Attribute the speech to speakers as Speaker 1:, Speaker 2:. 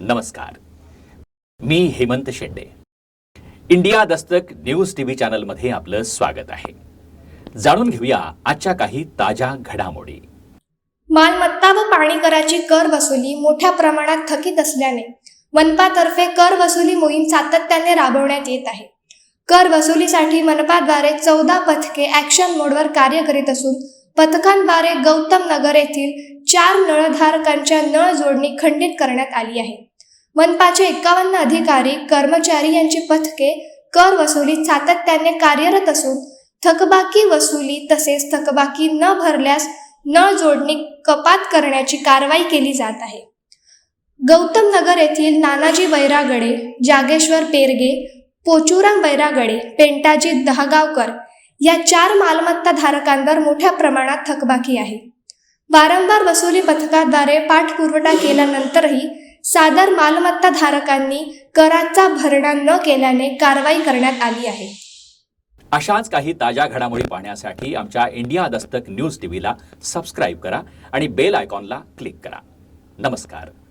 Speaker 1: नमस्कार. मी Hemant Shende. India Dastak news TV चॅनलमध्ये आपलं स्वागत आहे. जाणून घेऊया आजच्या काही ताज्या घडामोडी.
Speaker 2: मालमत्ता व पाणी कराची कर वसुली मोठ्या प्रमाणात थकीत असल्याने मनपातर्फे कर वसुली मोहीम सातत्याने राबवण्यात येत आहे. कर वसुलीसाठी मनपाद्वारे चौदा पथके ॲक्शन मोडवर कार्य करीत असून पथकांद्वारे गौतम नगर येथील चार नळधारकांच्या नळ जोडणी खंडित करण्यात आली आहे. मनपाचे एकावन्न अधिकारी कर्मचारी यांची पथके कर वसुलीत सातत्याने कार्यरत असून थकबाकी वसुली तसेच थकबाकी न भरल्यास नळ जोडणी कपात करण्याची कारवाई केली जात आहे. गौतम नगर येथील नानाजी बैरागडे जागेश्वर पेरगे पोचुराम बैरागडे पेंटाजी दहगावकर या चार मालमत्ता धारकांवर मोठ्या प्रमाणात थकबाकी आहे. वारंवार वसुली पथकाद्वारे पाठपुरवठा केल्यानंतरही सादर मालमत्ता धारकांनी कराचा भरणा न केल्याने कारवाई करण्यात आली आहे.
Speaker 1: अशाच काही ताज्या घडामोडी पाहण्यासाठी आमच्या इंडिया दस्तक न्यूज टीव्हीला सबस्क्राईब करा आणि बेल आयकॉनला क्लिक करा. नमस्कार.